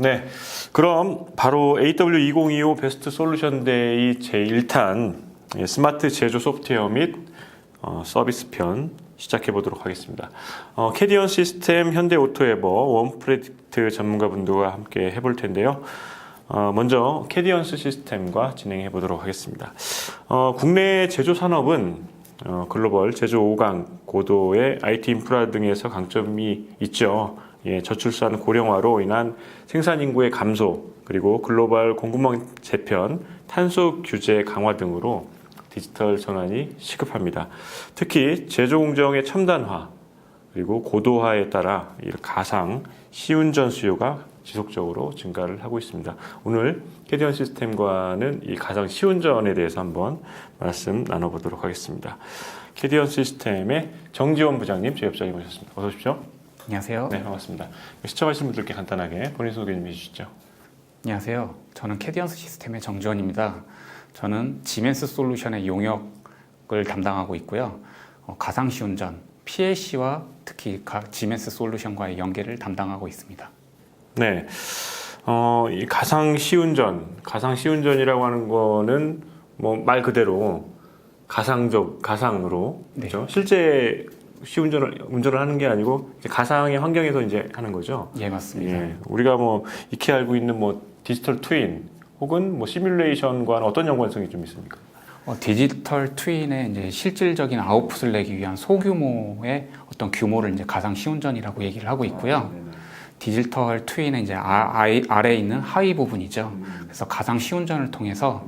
네. 그럼 바로 AW2025 베스트 솔루션 데이 제1탄 예, 스마트 제조 소프트웨어 및 어, 서비스 편 시작해 보도록 하겠습니다. 어, 캐디언 시스템, 현대 오토에버, 원프레디트 전문가분들과 함께 해볼 텐데요. 어, 먼저 캐디언스 시스템과 진행해 보도록 하겠습니다. 어, 국내 제조 산업은 어, 글로벌 제조 5강 고도의 IT 인프라 등에서 강점이 있죠. 예, 저출산 고령화로 인한 생산 인구의 감소, 그리고 글로벌 공급망 재편, 탄소 규제 강화 등으로 디지털 전환이 시급합니다. 특히 제조 공정의 첨단화, 그리고 고도화에 따라 이 가상 시운전 수요가 지속적으로 증가를 하고 있습니다. 오늘 캐디언 시스템과는 이 가상 시운전에 대해서 한번 말씀 나눠보도록 하겠습니다. 캐디언 시스템의 정지원 부장님, 제 옆자리 모셨습니다. 어서 오십시오. 안녕하세요. 네, 반갑습니다. 시청하시는 분들께 간단하게 본인 소개 좀 해주시죠. 안녕하세요. 저는 캐디언스 시스템의 정지원입니다. 저는 지멘스 솔루션의 용역을 담당하고 있고요. 어, 가상시운전, PLC와 특히 가- 지멘스 솔루션과의 연계를 담당하고 있습니다. 네. 어, 이 가상 시운전, 가상 시운전이라고 하는 거는 뭐 말 그대로 가상적, 가상으로, 네. 그죠? 실제 시운전을, 운전을 하는 게 아니고 가상의 환경에서 이제 하는 거죠. 예, 맞습니다. 예. 우리가 뭐 익히 알고 있는 뭐 디지털 트윈 혹은 뭐 시뮬레이션과는 어떤 연관성이 좀 있습니까? 어, 디지털 트윈의 이제 실질적인 아웃풋을 내기 위한 소규모의 어떤 규모를 이제 가상 시운전이라고 얘기를 하고 있고요. 디지털 트윈의 이제 아, 아래에 있는 하위 부분이죠. 그래서 가상 시운전을 통해서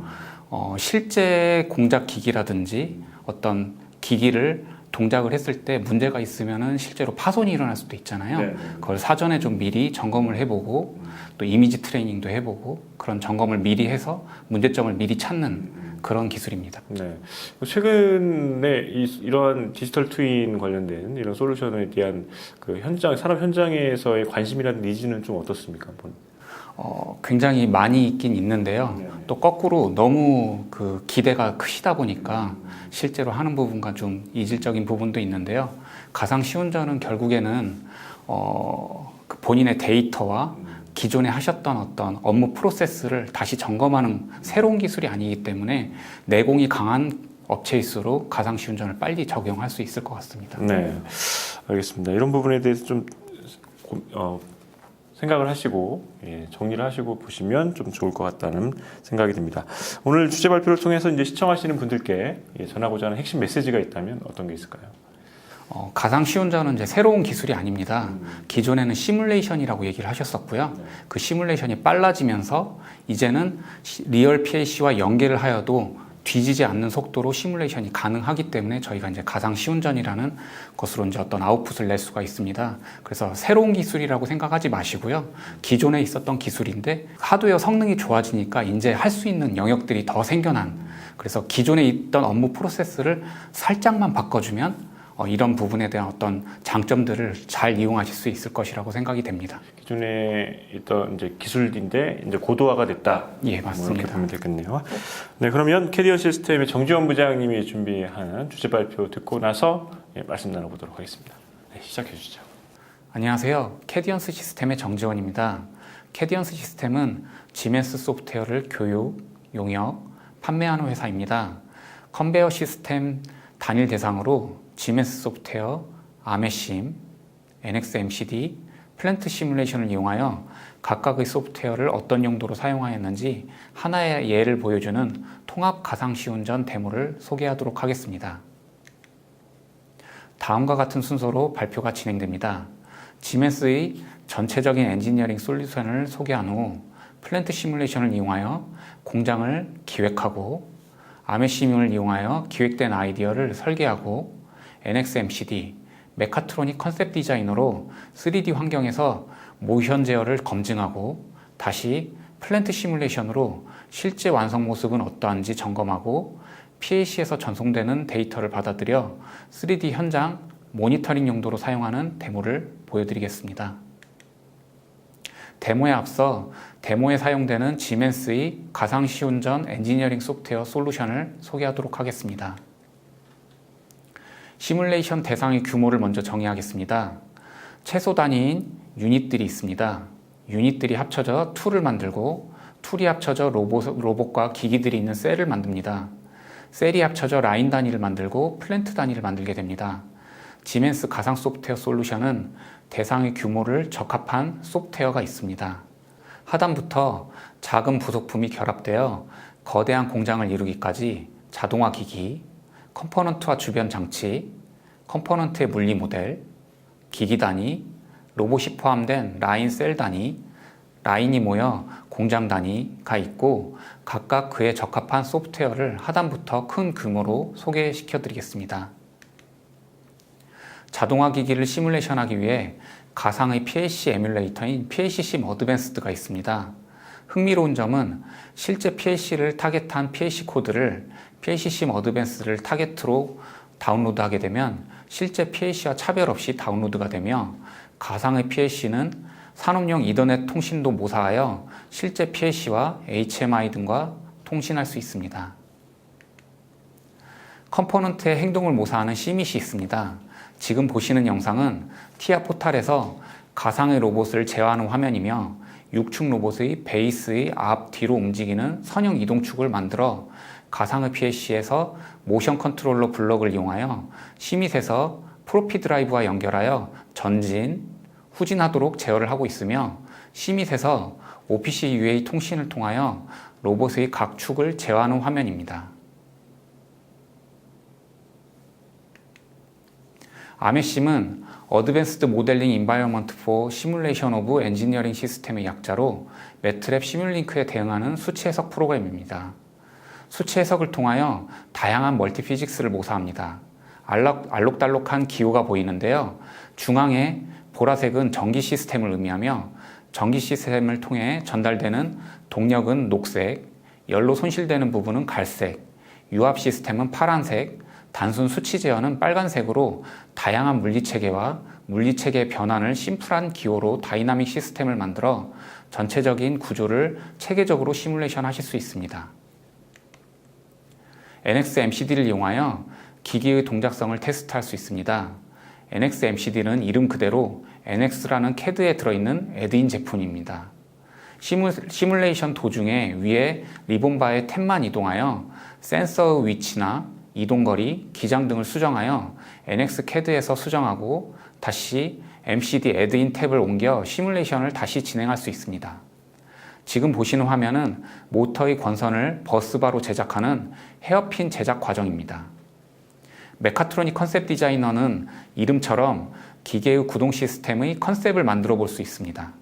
어, 실제 공작 기기라든지 어떤 기기를 동작을 했을 때 문제가 있으면은 실제로 파손이 일어날 수도 있잖아요. 네. 그걸 사전에 좀 미리 점검을 해보고 또 이미지 트레이닝도 해보고 그런 점검을 미리 해서 문제점을 미리 찾는 그런 기술입니다. 네. 최근에 이, 이러한 디지털 트윈 관련된 이런 솔루션에 대한 그 현장, 산업 현장에서의 관심이라는 니즈는 좀 어떻습니까? 본- 어, 굉장히 많이 있긴 있는데요. 네. 또 거꾸로 너무 그 기대가 크시다 보니까 실제로 하는 부분과 좀 이질적인 부분도 있는데요. 가상 시운전은 결국에는 어, 그 본인의 데이터와 기존에 하셨던 어떤 업무 프로세스를 다시 점검하는 새로운 기술이 아니기 때문에 내공이 강한 업체일수록 가상 시운전을 빨리 적용할 수 있을 것 같습니다. 네. 알겠습니다. 이런 부분에 대해서 좀 고- 어, 생각을 하시고 예, 정리를 하시고 보시면 좀 좋을 것 같다는 생각이 듭니다. 오늘 주제 발표를 통해서 이제 시청하시는 분들께 예, 전하고자 하는 핵심 메시지가 있다면 어떤 게 있을까요? 어, 가상 시운전은 이제 새로운 기술이 아닙니다. 기존에는 시뮬레이션이라고 얘기를 하셨었고요. 그 시뮬레이션이 빨라지면서 이제는 시- 리얼 PLC와 연계를 하여도 뒤지지 않는 속도로 시뮬레이션이 가능하기 때문에 저희가 이제 가상 시운전이라는 것으로 이제 어떤 아웃풋을 낼 수가 있습니다. 그래서 새로운 기술이라고 생각하지 마시고요. 기존에 있었던 기술인데 하드웨어 성능이 좋아지니까 이제 할 수 있는 영역들이 더 생겨난 그래서 기존에 있던 업무 프로세스를 살짝만 바꿔주면 어, 이런 부분에 대한 어떤 장점들을 잘 이용하실 수 있을 것이라고 생각이 됩니다. 기존에 있던 이제 기술인데 이제 고도화가 됐다. 예, 뭐 이렇게 맞습니다. 보면 되겠네요. 네, 그러면 캐리어 시스템의 정지원 부장님이 준비한 주제 발표 듣고 나서 예, 말씀 나눠보도록 하겠습니다. 네, 시작해 주시죠. 안녕하세요. 캐디언스 시스템의 정지원입니다. 캐디언스 시스템은 지멘스 소프트웨어를 교육, 용역, 판매하는 회사입니다. 컨베어 시스템 단일 대상으로 지멘스 소프트웨어, 아메심, NXMCD, 플랜트 시뮬레이션을 이용하여 각각의 소프트웨어를 어떤 용도로 사용하였는지 하나의 예를 보여주는 통합 가상 시운전 데모를 소개하도록 하겠습니다. 다음과 같은 순서로 발표가 진행됩니다. 지멘스의 전체적인 엔지니어링 솔루션을 소개한 후 플랜트 시뮬레이션을 이용하여 공장을 기획하고 아메시뮴을 이용하여 기획된 아이디어를 설계하고 NXMCD, 메카트로닉 컨셉 디자이너로 3D 환경에서 모션 제어를 검증하고 다시 플랜트 시뮬레이션으로 실제 완성 모습은 어떠한지 점검하고 PAC에서 전송되는 데이터를 받아들여 3D 현장 모니터링 용도로 사용하는 데모를 보여드리겠습니다. 데모에 앞서 데모에 사용되는 지멘스의 가상 시운전 엔지니어링 소프트웨어 솔루션을 소개하도록 하겠습니다. 시뮬레이션 대상의 규모를 먼저 정의하겠습니다. 최소 단위인 유닛들이 있습니다. 유닛들이 합쳐져 툴을 만들고 툴이 합쳐져 로봇, 로봇과 기기들이 있는 셀을 만듭니다. 셀이 합쳐져 라인 단위를 만들고 플랜트 단위를 만들게 됩니다. 지멘스 가상 소프트웨어 솔루션은 대상의 규모를 적합한 소프트웨어가 있습니다. 하단부터 작은 부속품이 결합되어 거대한 공장을 이루기까지 자동화 기기, 컴포넌트와 주변 장치, 컴포넌트의 물리 모델, 기기 단위, 로봇이 포함된 라인 셀 단위, 라인이 모여 공장 단위가 있고 각각 그에 적합한 소프트웨어를 하단부터 큰 규모로 소개시켜 드리겠습니다. 자동화 기기를 시뮬레이션하기 위해 가상의 PLC 에뮬레이터인 PLC심 어드밴스드가 있습니다. 흥미로운 점은 실제 PLC를 타겟한 PLC 코드를 PLC심 어드밴스를 타겟으로 다운로드하게 되면 실제 PLC와 차별 없이 다운로드가 되며 가상의 PLC는 산업용 이더넷 통신도 모사하여 실제 PLC와 HMI 등과 통신할 수 있습니다. 컴포넌트의 행동을 모사하는 시밋이 있습니다. 지금 보시는 영상은 티아 포탈에서 가상의 로봇을 제어하는 화면이며 6축 로봇의 베이스의 앞, 뒤로 움직이는 선형 이동축을 만들어 가상의 PLC에서 모션 컨트롤러 블럭을 이용하여 시밋에서 프로피 드라이브와 연결하여 전진, 후진하도록 제어를 하고 있으며 시밋에서 OPC UA 통신을 통하여 로봇의 각 축을 제어하는 화면입니다. 아메심은 어드밴스드 모델링 인바이어먼트 포 시뮬레이션 오브 엔지니어링 시스템의 약자로 매트랩 시뮬링크에 대응하는 수치 해석 프로그램입니다. 수치 해석을 통하여 다양한 멀티 피직스를 모사합니다. 알록, 알록 달록한 기호가 보이는데요. 중앙에 보라색은 전기 시스템을 의미하며 전기 시스템을 통해 전달되는 동력은 녹색, 열로 손실되는 부분은 갈색, 유압 시스템은 파란색, 단순 수치 제어는 빨간색으로 다양한 물리 체계와 물리 체계 변환을 심플한 기호로 다이나믹 시스템을 만들어 전체적인 구조를 체계적으로 시뮬레이션 하실 수 있습니다. NX MCD를 이용하여 기기의 동작성을 테스트할 수 있습니다. NX MCD는 이름 그대로 NX라는 CAD에 들어있는 애드인 제품입니다. 시뮬 레이션 도중에 위에 리본바의 탭만 이동하여 센서의 위치나 이동거리, 기장 등을 수정하여 NX CAD에서 수정하고 다시 MCD 애드인 탭을 옮겨 시뮬레이션을 다시 진행할 수 있습니다. 지금 보시는 화면은 모터의 권선을 버스바로 제작하는 헤어핀 제작 과정입니다. 메카트로닉 컨셉 디자이너는 이름처럼 기계의 구동 시스템의 컨셉을 만들어 볼 수 있습니다.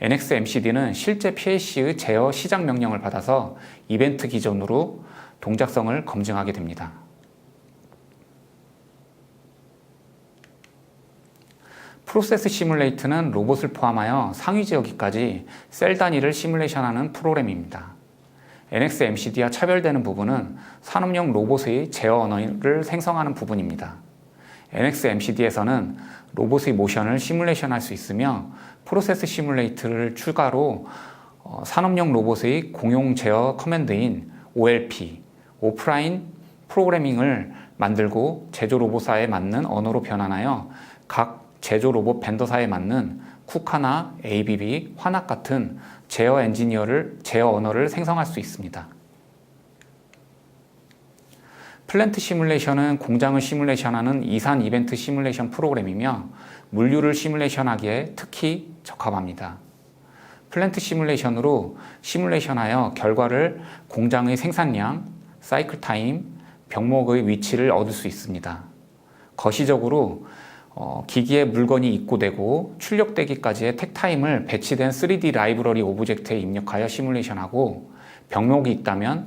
NX MCD는 실제 PLC의 제어 시작 명령을 받아서 이벤트 기준으로 동작성을 검증하게 됩니다. 프로세스 시뮬레이트는 로봇을 포함하여 상위 지역까지 셀 단위를 시뮬레이션하는 프로그램입니다. NX MCD와 차별되는 부분은 산업용 로봇의 제어 언어를 생성하는 부분입니다. NX MCD에서는 로봇의 모션을 시뮬레이션 할 수 있으며 프로세스 시뮬레이트를 추가로 어, 산업용 로봇의 공용 제어 커맨드인 OLP, 오프라인 프로그래밍을 만들고 제조 로봇사에 맞는 언어로 변환하여 각 제조 로봇 벤더사에 맞는 쿠카나 ABB, 화낙 같은 제어 엔지니어를 제어 언어를 생성할 수 있습니다. 플랜트 시뮬레이션은 공장을 시뮬레이션하는 이산 이벤트 시뮬레이션 프로그램이며 물류를 시뮬레이션하기에 특히 적합합니다. 플랜트 시뮬레이션으로 시뮬레이션하여 결과를 공장의 생산량, 사이클 타임, 병목의 위치를 얻을 수 있습니다. 거시적으로 어, 기기에 물건이 입고되고 출력되기까지의 택타임을 배치된 3D 라이브러리 오브젝트에 입력하여 시뮬레이션하고 병목이 있다면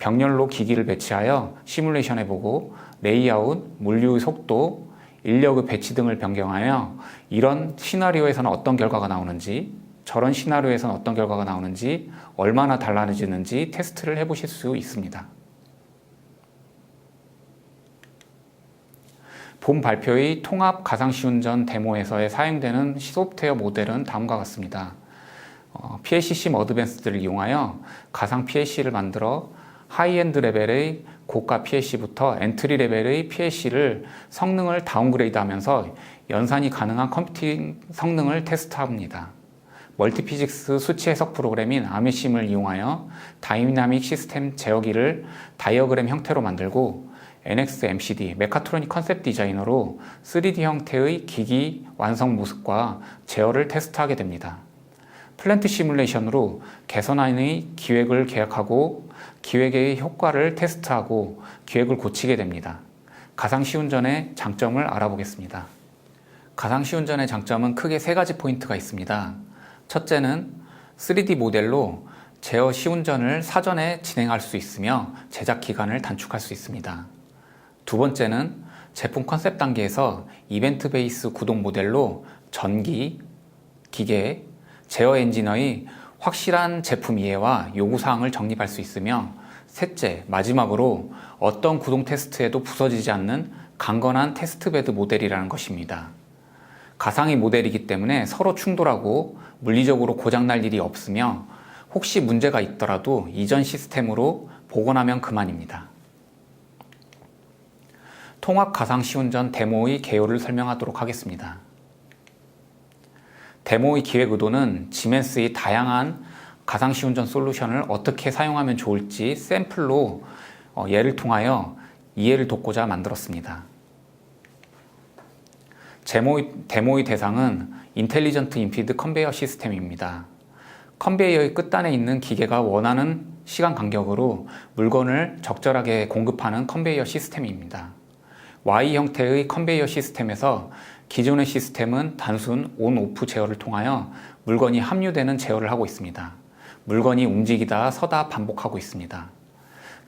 병렬로 기기를 배치하여 시뮬레이션해보고 레이아웃, 물류의 속도, 인력의 배치 등을 변경하여 이런 시나리오에서는 어떤 결과가 나오는지 저런 시나리오에서는 어떤 결과가 나오는지 얼마나 달라지는지 테스트를 해보실 수 있습니다. 본 발표의 통합 가상시운전 데모에서의 사용되는 소프트웨어 모델은 다음과 같습니다. 어, PLC심 어드밴스드를 이용하여 가상 PLC를 만들어 하이엔드 레벨의 고가 PLC부터 엔트리 레벨의 PLC를 성능을 다운그레이드 하면서 연산이 가능한 컴퓨팅 성능을 테스트합니다. 멀티피직스 수치 해석 프로그램인 아메심을 이용하여 다이나믹 시스템 제어기를 다이어그램 형태로 만들고 NXMCD 메카트로닉 컨셉 디자이너로 3D 형태의 기기 완성 모습과 제어를 테스트하게 됩니다. 플랜트 시뮬레이션으로 개선안의 기획을 계약하고 기획의 효과를 테스트하고 기획을 고치게 됩니다. 가상 시운전의 장점을 알아보겠습니다. 가상 시운전의 장점은 크게 세 가지 포인트가 있습니다. 첫째는 3D 모델로 제어 시운전을 사전에 진행할 수 있으며 제작 기간을 단축할 수 있습니다. 두 번째는 제품 컨셉 단계에서 이벤트 베이스 구동 모델로 전기, 기계, 제어 엔진의 확실한 제품 이해와 요구사항을 정립할 수 있으며 셋째, 마지막으로 어떤 구동 테스트에도 부서지지 않는 강건한 테스트베드 모델이라는 것입니다. 가상의 모델이기 때문에 서로 충돌하고 물리적으로 고장날 일이 없으며 혹시 문제가 있더라도 이전 시스템으로 복원하면 그만입니다. 통합 가상 시운전 데모의 개요를 설명하도록 하겠습니다. 데모의 기획 의도는 지멘스의 다양한 가상 시운전 솔루션을 어떻게 사용하면 좋을지 샘플로 어, 예를 통하여 이해를 돕고자 만들었습니다. 제모의, 데모의 대상은 인텔리전트 인피드 컨베이어 시스템입니다. 컨베이어의 끝단에 있는 기계가 원하는 시간 간격으로 물건을 적절하게 공급하는 컨베이어 시스템입니다. Y 형태의 컨베이어 시스템에서 기존의 시스템은 단순 온, 오프 제어를 통하여 물건이 합류되는 제어를 하고 있습니다. 물건이 움직이다 서다 반복하고 있습니다.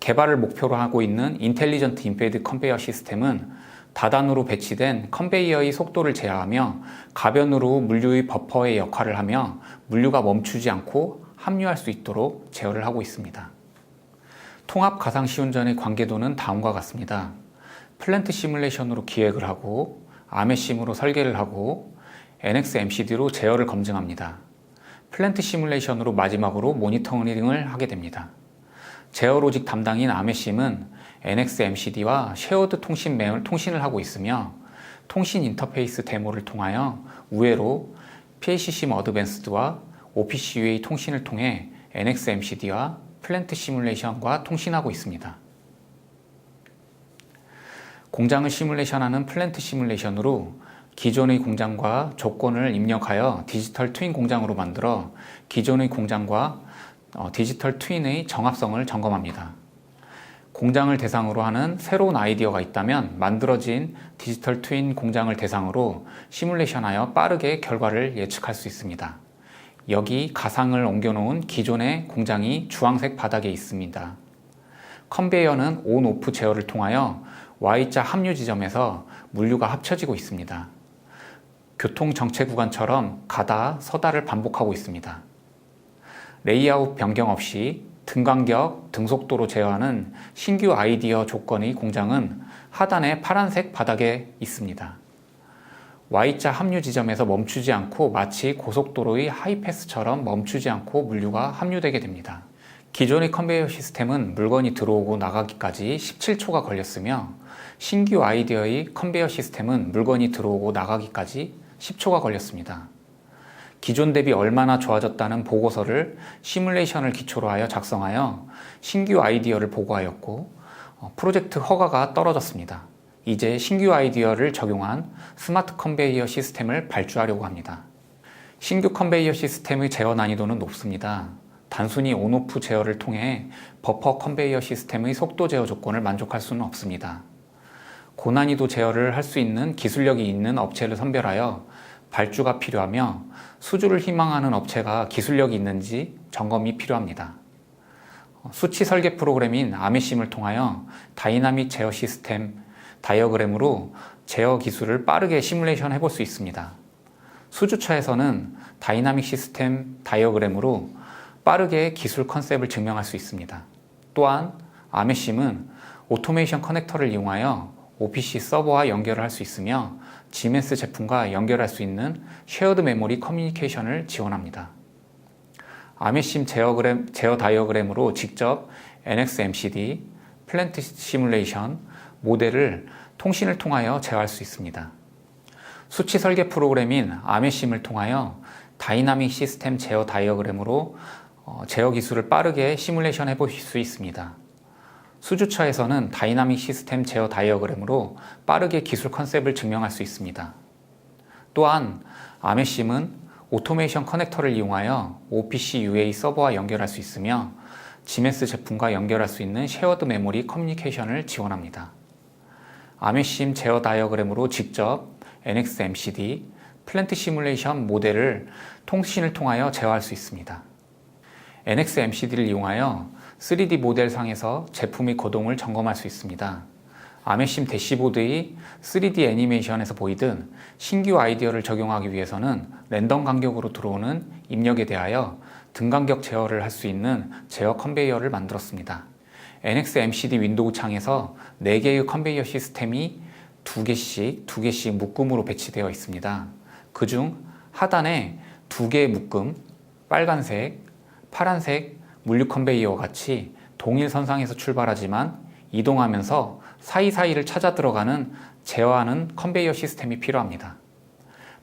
개발을 목표로 하고 있는 인텔리전트 인페이드 컨베이어 시스템은 다단으로 배치된 컨베이어의 속도를 제어하며 가변으로 물류의 버퍼의 역할을 하며 물류가 멈추지 않고 합류할 수 있도록 제어를 하고 있습니다. 통합 가상 시운전의 관계도는 다음과 같습니다. 플랜트 시뮬레이션으로 기획을 하고 아메심으로 설계를 하고 NXMCD로 제어를 검증합니다. 플랜트 시뮬레이션으로 마지막으로 모니터링을 하게 됩니다. 제어 로직 담당인 아메심은 NXMCD와 쉐어드 통신 매을 통신을 하고 있으며 통신 인터페이스 데모를 통하여 우회로 PAC심 어드밴스드와 OPC-UA 통신을 통해 NXMCD와 플랜트 시뮬레이션과 통신하고 있습니다. 공장을 시뮬레이션하는 플랜트 시뮬레이션으로 기존의 공장과 조건을 입력하여 디지털 트윈 공장으로 만들어 기존의 공장과 어, 디지털 트윈의 정합성을 점검합니다. 공장을 대상으로 하는 새로운 아이디어가 있다면 만들어진 디지털 트윈 공장을 대상으로 시뮬레이션하여 빠르게 결과를 예측할 수 있습니다. 여기 가상을 옮겨놓은 기존의 공장이 주황색 바닥에 있습니다. 컨베이어는 온, 오프 제어를 통하여 Y자 합류 지점에서 물류가 합쳐지고 있습니다. 교통 정체 구간처럼 가다, 서다를 반복하고 있습니다. 레이아웃 변경 없이 등간격, 등속도로 제어하는 신규 아이디어 조건의 공장은 하단의 파란색 바닥에 있습니다. Y자 합류 지점에서 멈추지 않고 마치 고속도로의 하이패스처럼 멈추지 않고 물류가 합류되게 됩니다. 기존의 컨베이어 시스템은 물건이 들어오고 나가기까지 17초가 걸렸으며 신규 아이디어의 컨베이어 시스템은 물건이 들어오고 나가기까지 10초가 걸렸습니다. 기존 대비 얼마나 좋아졌다는 보고서를 시뮬레이션을 기초로 하여 작성하여 신규 아이디어를 보고하였고 어, 프로젝트 허가가 떨어졌습니다. 이제 신규 아이디어를 적용한 스마트 컨베이어 시스템을 발주하려고 합니다. 신규 컨베이어 시스템의 제어 난이도는 높습니다. 단순히 온오프 제어를 통해 버퍼 컨베이어 시스템의 속도 제어 조건을 만족할 수는 없습니다. 고난이도 제어를 할 수 있는 기술력이 있는 업체를 선별하여 발주가 필요하며 수주를 희망하는 업체가 기술력이 있는지 점검이 필요합니다. 수치 설계 프로그램인 아메심을 통하여 다이나믹 제어 시스템 다이어그램으로 제어 기술을 빠르게 시뮬레이션 해볼 수 있습니다. 수주처에서는 다이나믹 시스템 다이어그램으로 빠르게 기술 컨셉을 증명할 수 있습니다. 또한 아메심은 오토메이션 커넥터를 이용하여 OPC 서버와 연결을 할 수 있으며 지멘스 제품과 연결할 수 있는 쉐어드 메모리 커뮤니케이션을 지원합니다. 아메심 제어그램, 제어 다이어그램으로 직접 NXMCD, 플랜트 시뮬레이션, 모델을 통신을 통하여 제어할 수 있습니다. 수치 설계 프로그램인 아메심을 통하여 다이나믹 시스템 제어 다이어그램으로 어, 제어 기술을 빠르게 시뮬레이션 해보실 수 있습니다. 수주처에서는 다이나믹 시스템 제어 다이어그램으로 빠르게 기술 컨셉을 증명할 수 있습니다. 또한 아메심은 오토메이션 커넥터를 이용하여 OPC UA 서버와 연결할 수 있으며 GMS 제품과 연결할 수 있는 쉐어드 메모리 커뮤니케이션을 지원합니다. 아메심 제어 다이어그램으로 직접 NX MCD, 플랜트 시뮬레이션 모델을 통신을 통하여 제어할 수 있습니다. NX MCD를 이용하여 3D 모델상에서 제품의 거동을 점검할 수 있습니다. 아메심 대시보드의 3D 애니메이션에서 보이듯 신규 아이디어를 적용하기 위해서는 랜덤 간격으로 들어오는 입력에 대하여 등간격 제어를 할 수 있는 제어 컨베이어를 만들었습니다. NX MCD 윈도우 창에서 4개의 컨베이어 시스템이 2개씩, 2개씩 묶음으로 배치되어 있습니다. 그중 하단에 2개의 묶음, 빨간색, 파란색 물류 컨베이어와 같이 동일 선상에서 출발하지만 이동하면서 사이사이를 찾아 들어가는 제어하는 컨베이어 시스템이 필요합니다.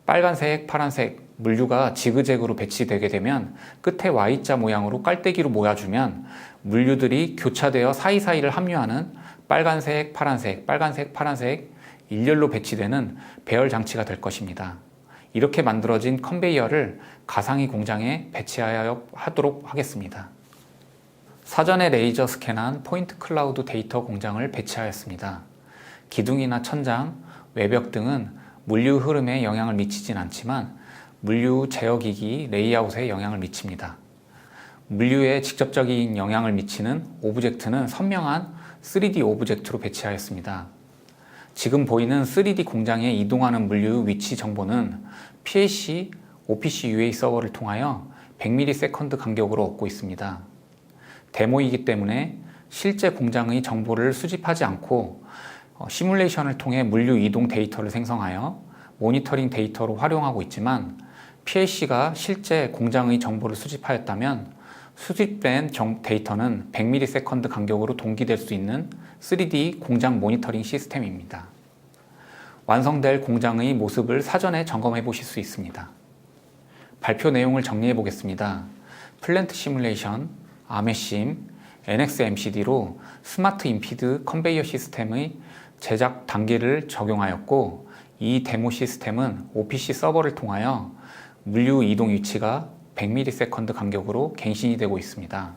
빨간색, 파란색 물류가 지그재그로 배치되게 되면 끝에 Y자 모양으로 깔때기로 모여주면 물류들이 교차되어 사이사이를 합류하는 빨간색, 파란색, 빨간색, 파란색 일렬로 배치되는 배열 장치가 될 것입니다. 이렇게 만들어진 컨베이어를 가상의 공장에 배치하여 하도록 하겠습니다. 사전에 레이저 스캔한 포인트 클라우드 데이터 공장을 배치하였습니다. 기둥이나 천장, 외벽 등은 물류 흐름에 영향을 미치진 않지만 물류 제어기기 레이아웃에 영향을 미칩니다. 물류에 직접적인 영향을 미치는 오브젝트는 선명한 3D 오브젝트로 배치하였습니다. 지금 보이는 3D 공장에 이동하는 물류 위치 정보는 PLC, OPC UA 서버를 통하여 100ms 간격으로 얻고 있습니다. 데모이기 때문에 실제 공장의 정보를 수집하지 않고 어, 시뮬레이션을 통해 물류 이동 데이터를 생성하여 모니터링 데이터로 활용하고 있지만 PLC가 실제 공장의 정보를 수집하였다면 수집된 정- 데이터는 100ms 간격으로 동기될 수 있는 3D 공장 모니터링 시스템입니다. 완성될 공장의 모습을 사전에 점검해 보실 수 있습니다. 발표 내용을 정리해 보겠습니다. 플랜트 시뮬레이션, 아메심, NX MCD로 스마트 인피드 컨베이어 시스템의 제작 단계를 적용하였고 이 데모 시스템은 OPC 서버를 통하여 물류 이동 위치가 100ms 간격으로 갱신이 되고 있습니다.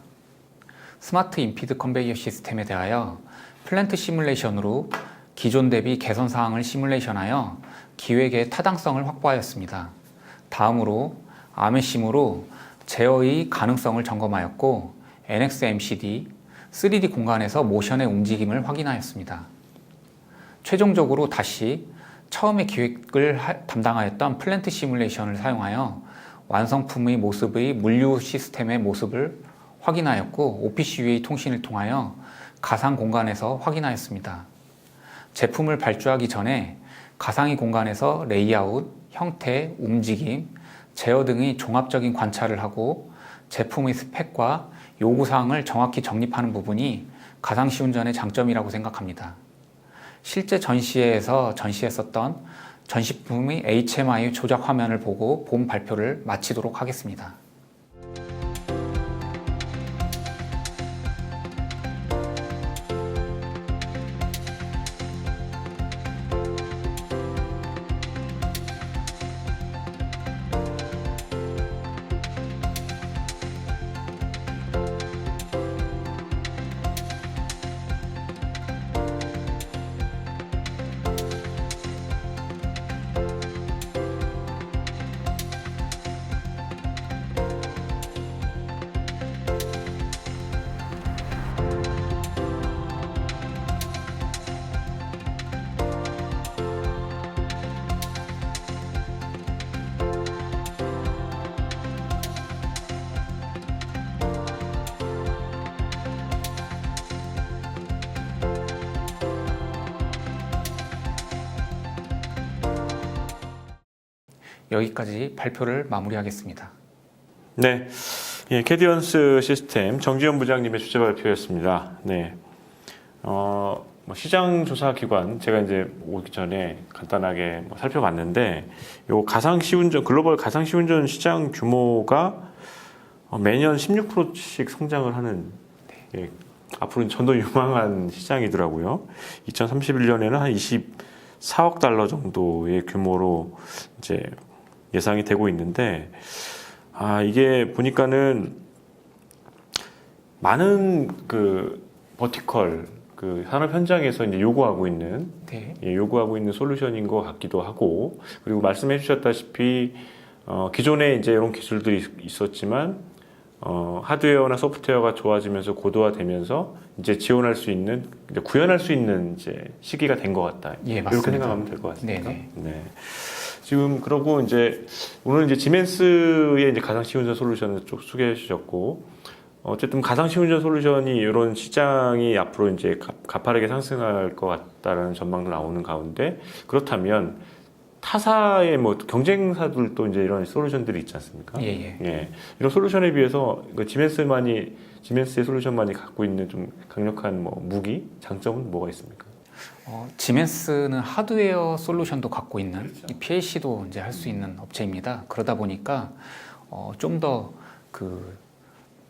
스마트 인피드 컨베이어 시스템에 대하여 플랜트 시뮬레이션으로 기존 대비 개선 사항을 시뮬레이션하여 기획의 타당성을 확보하였습니다. 다음으로 아메심으로 제어의 가능성을 점검하였고 NX MCD 3D 공간에서 모션의 움직임을 확인하였습니다. 최종적으로 다시 처음에 기획을 하- 담당하였던 플랜트 시뮬레이션을 사용하여 완성품의 모습의 물류 시스템의 모습을 확인하였고 OPC UA 통신을 통하여 가상 공간에서 확인하였습니다. 제품을 발주하기 전에 가상의 공간에서 레이아웃, 형태, 움직임, 제어 등의 종합적인 관찰을 하고 제품의 스펙과 요구사항을 정확히 정립하는 부분이 가상 시운전의 장점이라고 생각합니다. 실제 전시회에서 전시했었던 전시품의 HMI 조작 화면을 보고 본 발표를 마치도록 하겠습니다. 여기까지 발표를 마무리하겠습니다. 네, 예, 캐디언스 시스템 정지현 부장님의 주제 발표였습니다. 네, 어, 뭐 시장 조사 기관 제가 이제 오기 전에 간단하게 뭐 살펴봤는데 요 가상 시운전 글로벌 가상 시운전 시장 규모가 어, 매년 16%씩 성장을 하는 예, 앞으로는 전도 유망한 시장이더라고요. 2031년에는 한 24억 달러 정도의 규모로 이제 예상이 되고 있는데 아 이게 보니까는 많은 그 버티컬 그 산업 현장에서 이제 요구하고 있는 네. 예, 요구하고 있는 솔루션인 것 같기도 하고 그리고 말씀해 주셨다시피 어, 기존에 이제 이런 기술들이 있었지만 어, 하드웨어나 소프트웨어가 좋아지면서 고도화되면서 이제 지원할 수 있는 이제 구현할 수 있는 이제 시기가 된 것 같다. 예, 이렇게 맞습니다. 생각하면 될 것 같습니다. 네네. 네. 지금 그러고 이제 오늘 이제 지멘스의 이제 가상 시운전 솔루션을 쭉 소개해 주셨고 어쨌든 가상 시운전 솔루션이 이런 시장이 앞으로 이제 가- 가파르게 상승할 것 같다라는 전망도 나오는 가운데 그렇다면 타사의 뭐 경쟁사들도 이제 이런 솔루션들이 있지 않습니까? 예, 예. 예. 이런 솔루션에 비해서 그 지멘스만이 지멘스의 솔루션만이 갖고 있는 좀 강력한 뭐 무기 장점은 뭐가 있습니까? 어, 지멘스는 하드웨어 솔루션도 갖고 있는 이 PLC도 이제 할 수 있는 업체입니다. 그러다 보니까 어, 좀더그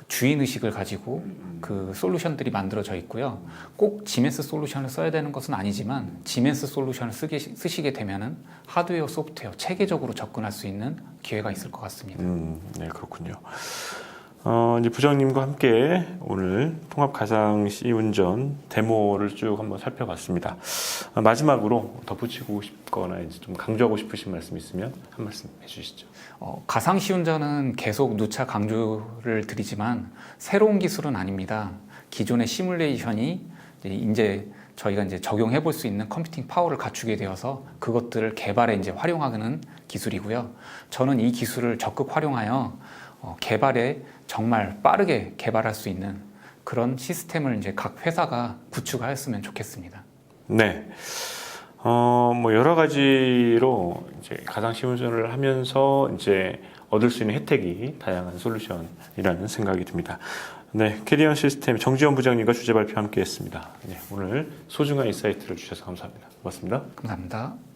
주인 의식을 가지고 그 솔루션들이 만들어져 있고요. 꼭 지멘스 솔루션을 써야 되는 것은 아니지만 지멘스 솔루션을 쓰게, 쓰시게 되면은 하드웨어, 소프트웨어 체계적으로 접근할 수 있는 기회가 있을 것 같습니다. 음, 네, 그렇군요. 어, 이제 부장님과 함께 오늘 통합 가상 시운전 데모를 쭉 한번 살펴봤습니다. 아, 마지막으로 덧붙이고 싶거나 이제 좀 강조하고 싶으신 말씀 있으면 한 말씀 해주시죠. 어, 가상 시운전은 계속 누차 강조를 드리지만 새로운 기술은 아닙니다. 기존의 시뮬레이션이 이제 이제 저희가 이제 적용해 볼 수 있는 컴퓨팅 파워를 갖추게 되어서 그것들을 개발에 이제 활용하는 기술이고요. 저는 이 기술을 적극 활용하여 어, 개발에 정말 빠르게 개발할 수 있는 그런 시스템을 이제 각 회사가 구축하였으면 좋겠습니다. 네. 어, 뭐 여러 가지로 이제 가상 시운전을 하면서 이제 얻을 수 있는 혜택이 다양한 솔루션이라는 생각이 듭니다. 네, 캐리언 시스템 정지원 부장님과 주제 발표 함께 했습니다. 네, 오늘 소중한 인사이트를 주셔서 감사합니다. 고맙습니다. 감사합니다.